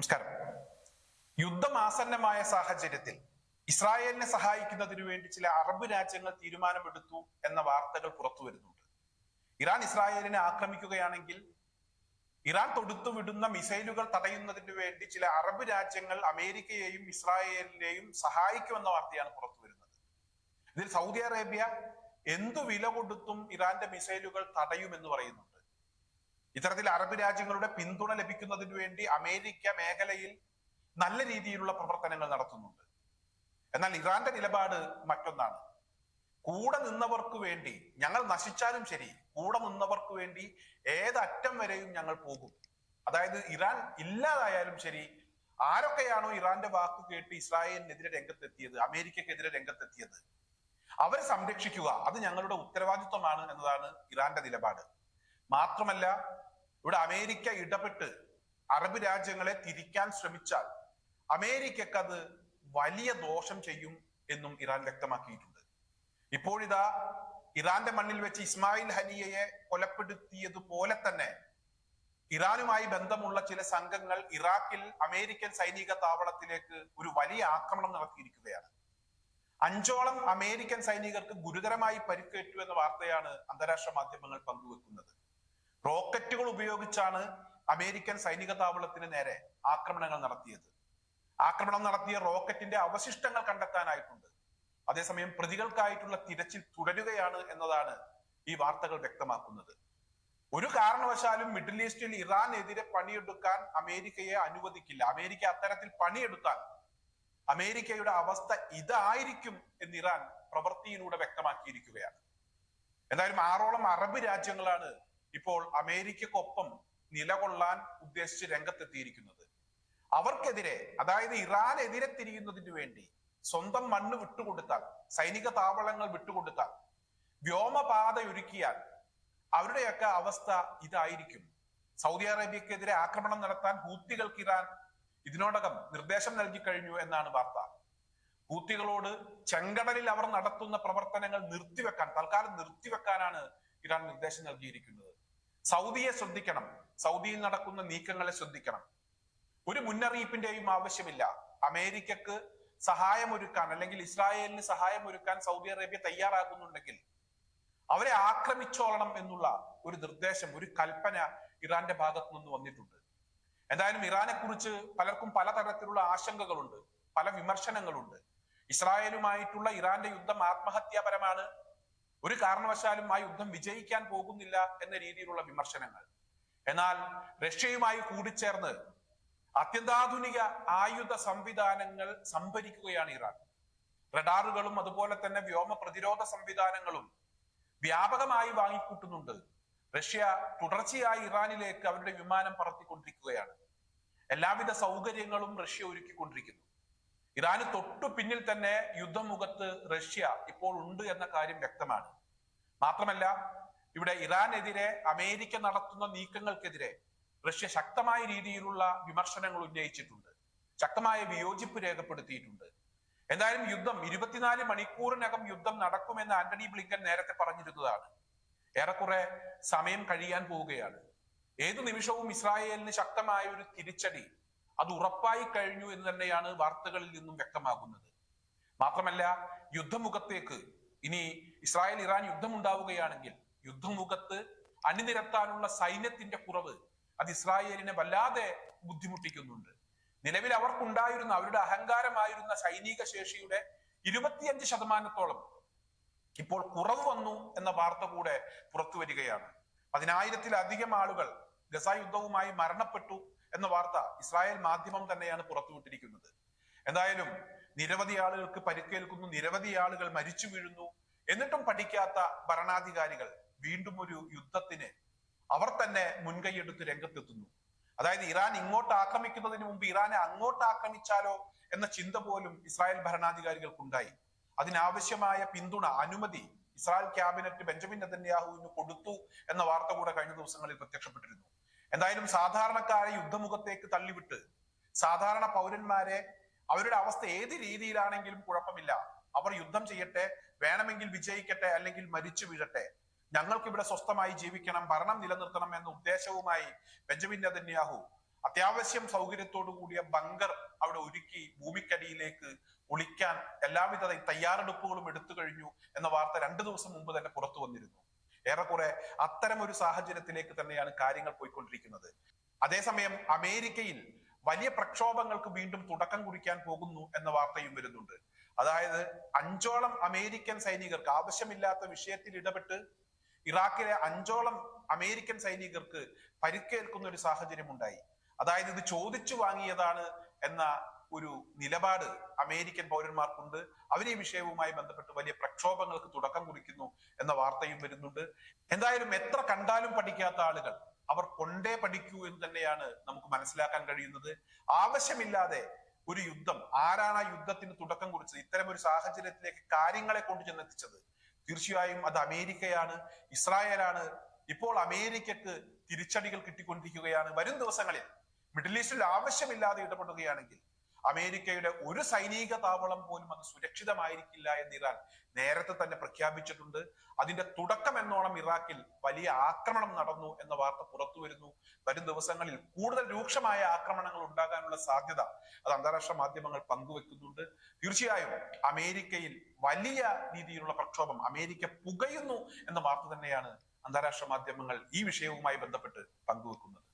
നമസ്കാരം. യുദ്ധം ആസന്നമായ സാഹചര്യത്തിൽ ഇസ്രായേലിനെ സഹായിക്കുന്നതിനു വേണ്ടി ചില അറബ് രാജ്യങ്ങൾ തീരുമാനമെടുത്തു എന്ന വാർത്തകൾ പുറത്തു വരുന്നുണ്ട്. ഇറാൻ ഇസ്രായേലിനെ ആക്രമിക്കുകയാണെങ്കിൽ ഇറാൻ തൊടുത്തു വിടുന്ന മിസൈലുകൾ തടയുന്നതിന് വേണ്ടി ചില അറബ് രാജ്യങ്ങൾ അമേരിക്കയെയും ഇസ്രായേലിനെയും സഹായിക്കുമെന്ന വാർത്തയാണ് പുറത്തു വരുന്നത്. ഇതിൽ സൗദി അറേബ്യ എന്തു വില കൊടുത്തും ഇറാന്റെ മിസൈലുകൾ തടയുമെന്ന് പറയുന്നുണ്ട്. ഇത്തരത്തിൽ അറബ് രാജ്യങ്ങളുടെ പിന്തുണ ലഭിക്കുന്നതിന് വേണ്ടി അമേരിക്ക മേഖലയിൽ നല്ല രീതിയിലുള്ള പ്രവർത്തനങ്ങൾ നടത്തുന്നുണ്ട്. എന്നാൽ ഇറാന്റെ നിലപാട് മറ്റൊന്നാണ്. കൂടെ നിന്നവർക്ക് വേണ്ടി ഞങ്ങൾ നശിച്ചാലും ശരി കൂടെ നിന്നവർക്ക് വേണ്ടി ഏതറ്റം വരെയും ഞങ്ങൾ പോകും. അതായത് ഇറാൻ ഇല്ലാതായാലും ശരി ആരൊക്കെയാണോ ഇറാന്റെ വാക്ക് കേട്ട് ഇസ്രായേലിനെതിരെ രംഗത്തെത്തിയത് അമേരിക്കക്കെതിരെ രംഗത്തെത്തിയത് അവരെ സംരക്ഷിക്കുക അത് ഞങ്ങളുടെ ഉത്തരവാദിത്വമാണ് എന്നതാണ് ഇറാന്റെ നിലപാട്. മാത്രമല്ല ഇവിടെ അമേരിക്ക ഇടപെട്ട് അറബ് രാജ്യങ്ങളെ തിരിക്കാൻ ശ്രമിച്ചാൽ അമേരിക്കക്ക് അത് വലിയ ദോഷം ചെയ്യും എന്നും ഇറാൻ വ്യക്തമാക്കിയിട്ടുണ്ട്. ഇപ്പോഴിതാ ഇറാന്റെ മണ്ണിൽ വെച്ച് ഇസ്മായിൽ ഹനിയയെ കൊലപ്പെടുത്തിയതുപോലെ തന്നെ ഇറാനുമായി ബന്ധമുള്ള ചില സംഘങ്ങൾ ഇറാഖിൽ അമേരിക്കൻ സൈനിക താവളത്തിലേക്ക് ഒരു വലിയ ആക്രമണം നടത്തിയിരിക്കുകയാണ്. അഞ്ചോളം അമേരിക്കൻ സൈനികർക്ക് ഗുരുതരമായി പരിക്കേറ്റു എന്ന വാർത്തയാണ് അന്താരാഷ്ട്ര മാധ്യമങ്ങൾ പങ്കുവെക്കുന്നത്. റോക്കറ്റുകൾ ഉപയോഗിച്ചാണ് അമേരിക്കൻ സൈനിക താവളത്തിന് നേരെ ആക്രമണങ്ങൾ നടത്തിയത്. ആക്രമണം നടത്തിയ റോക്കറ്റിന്റെ അവശിഷ്ടങ്ങൾ കണ്ടെത്താനായിട്ടുണ്ട്. അതേസമയം പ്രതികൾക്കായിട്ടുള്ള തിരച്ചിൽ തുടരുകയാണ് എന്നതാണ് ഈ വാർത്തകൾ വ്യക്തമാക്കുന്നത്. ഒരു കാരണവശാലും മിഡിൽ ഈസ്റ്റിൽ ഇറാനെതിരെ പണിയെടുക്കാൻ അമേരിക്കയെ അനുവദിക്കില്ല. അമേരിക്ക അത്തരത്തിൽ പണിയെടുത്താൽ അമേരിക്കയുടെ അവസ്ഥ ഇതായിരിക്കും എന്ന് ഇറാൻ പ്രവൃത്തിയിലൂടെ വ്യക്തമാക്കിയിരിക്കുകയാണ്. എന്തായാലും ആറോളം അറബ് രാജ്യങ്ങളാണ് ഇപ്പോൾ അമേരിക്കക്കൊപ്പം നിലകൊള്ളാൻ ഉദ്ദേശിച്ച് രംഗത്തെത്തിയിരിക്കുന്നത്. അവർക്കെതിരെ അതായത് ഇറാനെതിരെ തിരിയുന്നതിന് വേണ്ടി സ്വന്തം മണ്ണ് വിട്ടുകൊടുത്താൽ സൈനിക താവളങ്ങൾ വിട്ടുകൊടുത്താൽ വ്യോമപാത ഒരുക്കിയാൽ അവരുടെയൊക്കെ അവസ്ഥ ഇതായിരിക്കും. സൗദി അറേബ്യക്കെതിരെ ആക്രമണം നടത്താൻ ഹൂത്തികൾക്ക് ഇറാൻ ഇതിനോടകം നിർദ്ദേശം നൽകി കഴിഞ്ഞു എന്നാണ് വാർത്ത. ഹൂത്തികളോട് ചെങ്കടലിൽ അവർ നടത്തുന്ന പ്രവർത്തനങ്ങൾ നിർത്തിവെക്കാൻ തൽക്കാലം നിർത്തിവെക്കാനാണ് ഇറാൻ നിർദ്ദേശം നൽകിയിരിക്കുന്നത്. സൗദിയെ ശ്രദ്ധിക്കണം. സൗദിയിൽ നടക്കുന്ന നീക്കങ്ങളെ ശ്രദ്ധിക്കണം. ഒരു മുന്നറിയിപ്പിന്റെയും ആവശ്യമില്ല. അമേരിക്കക്ക് സഹായമൊരുക്കാൻ അല്ലെങ്കിൽ ഇസ്രായേലിന് സഹായമൊരുക്കാൻ സൗദി അറേബ്യ തയ്യാറാകുന്നുണ്ടെങ്കിൽ അവരെ ആക്രമിച്ചോളണം എന്നുള്ള ഒരു നിർദ്ദേശം ഒരു കൽപ്പന ഇറാന്റെ ഭാഗത്തു നിന്ന് വന്നിട്ടുണ്ട്. എന്തായാലും ഇറാനെ കുറിച്ച് പലർക്കും പലതരത്തിലുള്ള ആശങ്കകളുണ്ട് പല വിമർശനങ്ങളുണ്ട്. ഇസ്രായേലുമായിട്ടുള്ള ഇറാന്റെ യുദ്ധം ആത്മഹത്യാപരമാണ്. ഒരു കാരണവശാലും ആ യുദ്ധം വിജയിക്കാൻ പോകുന്നില്ല എന്ന രീതിയിലുള്ള വിമർശനങ്ങൾ. എന്നാൽ റഷ്യയുമായി കൂടിച്ചേർന്ന് അത്യന്താധുനിക ആയുധ സംവിധാനങ്ങൾ സംഭരിക്കുകയാണ് ഇറാൻ. റഡാറുകളും അതുപോലെ തന്നെ വ്യോമ പ്രതിരോധ സംവിധാനങ്ങളും വ്യാപകമായി വാങ്ങിക്കൂട്ടുന്നുണ്ട്. റഷ്യ തുടർച്ചയായി ഇറാനിലേക്ക് അവരുടെ വിമാനം പറത്തിക്കൊണ്ടിരിക്കുകയാണ്. എല്ലാവിധ സൗകര്യങ്ങളും റഷ്യ ഒരുക്കിക്കൊണ്ടിരിക്കുന്നു. ഇറാന് തൊട്ടു പിന്നിൽ തന്നെ യുദ്ധമുഖത്ത് റഷ്യ ഇപ്പോൾ ഉണ്ട് എന്ന കാര്യം വ്യക്തമാണ്. മാത്രമല്ല ഇവിടെ ഇറാനെതിരെ അമേരിക്ക നടത്തുന്ന നീക്കങ്ങൾക്കെതിരെ റഷ്യ ശക്തമായ രീതിയിലുള്ള വിമർശനങ്ങൾ ഉന്നയിച്ചിട്ടുണ്ട്. ശക്തമായ വിയോജിപ്പ് രേഖപ്പെടുത്തിയിട്ടുണ്ട്. എന്തായാലും യുദ്ധം ഇരുപത്തിനാല് മണിക്കൂറിനകം യുദ്ധം നടക്കുമെന്ന് ആന്റണി ബ്ലിങ്കൻ നേരത്തെ പറഞ്ഞിരുന്നതാണ്. ഏറെക്കുറെ സമയം കഴിയാൻ പോവുകയാണ്. ഏതു നിമിഷവും ഇസ്രായേലിന് ശക്തമായ ഒരു തിരിച്ചടി അത് ഉറപ്പായി കഴിഞ്ഞു എന്ന് തന്നെയാണ് വാർത്തകളിൽ നിന്നും വ്യക്തമാകുന്നത്. മാത്രമല്ല യുദ്ധമുഖത്തേക്ക് ഇനി ഇസ്രായേൽ ഇറാൻ യുദ്ധമുണ്ടാവുകയാണെങ്കിൽ യുദ്ധമുഖത്ത് അണിനിരത്താനുള്ള സൈന്യത്തിന്റെ കുറവ് അത് ഇസ്രായേലിനെ വല്ലാതെ ബുദ്ധിമുട്ടിക്കുന്നുണ്ട്. നിലവിൽ അവർക്കുണ്ടായിരുന്ന അവരുടെ അഹങ്കാരമായിരുന്ന സൈനിക ശേഷിയുടെ ഇരുപത്തിയഞ്ച് ശതമാനത്തോളം ഇപ്പോൾ കുറവ് വന്നു എന്ന വാർത്ത കൂടെ പുറത്തു വരികയാണ് പതിനായിരത്തിലധികം ആളുകൾ ഗസ യുദ്ധവുമായി മരണപ്പെട്ടു. എന്ന വാർത്ത ഇസ്രായേൽ മാധ്യമം തന്നെയാണ് പുറത്തുവിട്ടിരിക്കുന്നത്. എന്തായാലും നിരവധി ആളുകൾക്ക് പരിക്കേൽക്കുന്നു നിരവധി ആളുകൾ മരിച്ചു വീഴുന്നു. എന്നിട്ടും പഠിക്കാത്ത ഭരണാധികാരികൾ വീണ്ടും ഒരു യുദ്ധത്തിന് അവർ തന്നെ മുൻകൈയെടുത്ത് രംഗത്തെത്തുന്നു. അതായത് ഇറാൻ ഇങ്ങോട്ട് ആക്രമിക്കുന്നതിന് മുമ്പ് ഇറാനെ അങ്ങോട്ട് ആക്രമിച്ചാലോ എന്ന ചിന്ത പോലും ഇസ്രായേൽ ഭരണാധികാരികൾക്കുണ്ടായി. അതിനാവശ്യമായ പിന്തുണ അനുമതി ഇസ്രായേൽ ക്യാബിനറ്റ് ബെഞ്ചമിൻ നെതന്യാഹുവിന് കൊടുത്തു എന്ന വാർത്ത കൂടെ കഴിഞ്ഞ ദിവസങ്ങളിൽ പ്രത്യക്ഷപ്പെട്ടിരുന്നു. എന്തായാലും സാധാരണക്കാരെ യുദ്ധമുഖത്തേക്ക് തള്ളിവിട്ട് സാധാരണ പൗരന്മാരെ അവരുടെ അവസ്ഥ ഏത് രീതിയിലാണെങ്കിലും കുഴപ്പമില്ല. അവർ യുദ്ധം ചെയ്യട്ടെ വേണമെങ്കിൽ വിജയിക്കട്ടെ അല്ലെങ്കിൽ മരിച്ചു വീഴട്ടെ. ഞങ്ങൾക്ക് ഇവിടെ സ്വസ്ഥമായി ജീവിക്കണം ഭരണം നിലനിർത്തണം എന്ന ഉദ്ദേശവുമായി ബെഞ്ചമിൻ നെതന്യാഹു അത്യാവശ്യം സൗകര്യത്തോടു കൂടിയ ബങ്കർ അവിടെ ഒരുക്കി ഭൂമിക്കടിയിലേക്ക് ഒളിക്കാൻ എല്ലാവിധ തയ്യാറെടുപ്പുകളും എടുത്തു കഴിഞ്ഞു എന്ന വാർത്ത രണ്ടു ദിവസം മുമ്പ് തന്നെ പുറത്തു വന്നിരുന്നു. ഏറെക്കുറെ അത്തരം ഒരു സാഹചര്യത്തിലേക്ക് തന്നെയാണ് കാര്യങ്ങൾ പോയിക്കൊണ്ടിരിക്കുന്നത്. അതേസമയം അമേരിക്കയിൽ വലിയ പ്രക്ഷോഭങ്ങൾക്ക് വീണ്ടും തുടക്കം കുറിക്കാൻ പോകുന്നു എന്ന വാർത്തയും വരുന്നുണ്ട്. അതായത് അഞ്ചോളം അമേരിക്കൻ സൈനികർക്ക് ആവശ്യമില്ലാത്ത വിഷയത്തിൽ ഇടപെട്ട് ഇറാഖിലെ അഞ്ചോളം അമേരിക്കൻ സൈനികർക്ക് പരിക്കേൽക്കുന്ന ഒരു സാഹചര്യം ഉണ്ടായി അതായത് ഇത് ചോദിച്ചു വാങ്ങിയതാണ് എന്ന ഒരു നിലപാട് അമേരിക്കൻ പൗരന്മാർക്കുണ്ട്. അവർ ഈ വിഷയവുമായി ബന്ധപ്പെട്ട് വലിയ പ്രക്ഷോഭങ്ങൾക്ക് തുടക്കം കുറിക്കുന്നു എന്ന വാർത്തയും വരുന്നുണ്ട്. എന്തായാലും എത്ര കണ്ടാലും പഠിക്കാത്ത ആളുകൾ അവർ കൊണ്ടേ പഠിക്കൂ എന്ന് തന്നെയാണ് നമുക്ക് മനസ്സിലാക്കാൻ കഴിയുന്നത്. ആവശ്യമില്ലാതെ ഒരു യുദ്ധം ആരാണ് ആ യുദ്ധത്തിന് തുടക്കം കുറിച്ചത് ഇത്തരം ഒരു സാഹചര്യത്തിലേക്ക് കാര്യങ്ങളെ കൊണ്ട് ചെന്നെത്തിച്ചത്? തീർച്ചയായും അത് അമേരിക്കയാണ് ഇസ്രായേലാണ്. ഇപ്പോൾ അമേരിക്കക്ക് തിരിച്ചടികൾ കിട്ടിക്കൊണ്ടിരിക്കുകയാണ്. വരും ദിവസങ്ങളിൽ മിഡിൽ ഈസ്റ്റിൽ ആവശ്യമില്ലാതെ ഇടപെടുകയാണെങ്കിൽ അമേരിക്കയുടെ ഒരു സൈനിക താവളം പോലും അത് സുരക്ഷിതമായിരിക്കില്ല എന്ന് ഇറാൻ നേരത്തെ തന്നെ പ്രഖ്യാപിച്ചിട്ടുണ്ട്. അതിന്റെ തുടക്കം എന്നോണം ഇറാഖിൽ വലിയ ആക്രമണം നടന്നു എന്ന വാർത്ത പുറത്തു വരുന്നു വരും ദിവസങ്ങളിൽ കൂടുതൽ രൂക്ഷമായ ആക്രമണങ്ങൾ ഉണ്ടാകാനുള്ള സാധ്യത അത് അന്താരാഷ്ട്ര മാധ്യമങ്ങൾ പങ്കുവെക്കുന്നുണ്ട്. തീർച്ചയായും അമേരിക്കയിൽ വലിയ രീതിയിലുള്ള പ്രക്ഷോഭം അമേരിക്ക പുകയുന്നു എന്ന വാർത്ത തന്നെയാണ് അന്താരാഷ്ട്ര മാധ്യമങ്ങൾ ഈ വിഷയവുമായി ബന്ധപ്പെട്ട് പങ്കുവെക്കുന്നത്.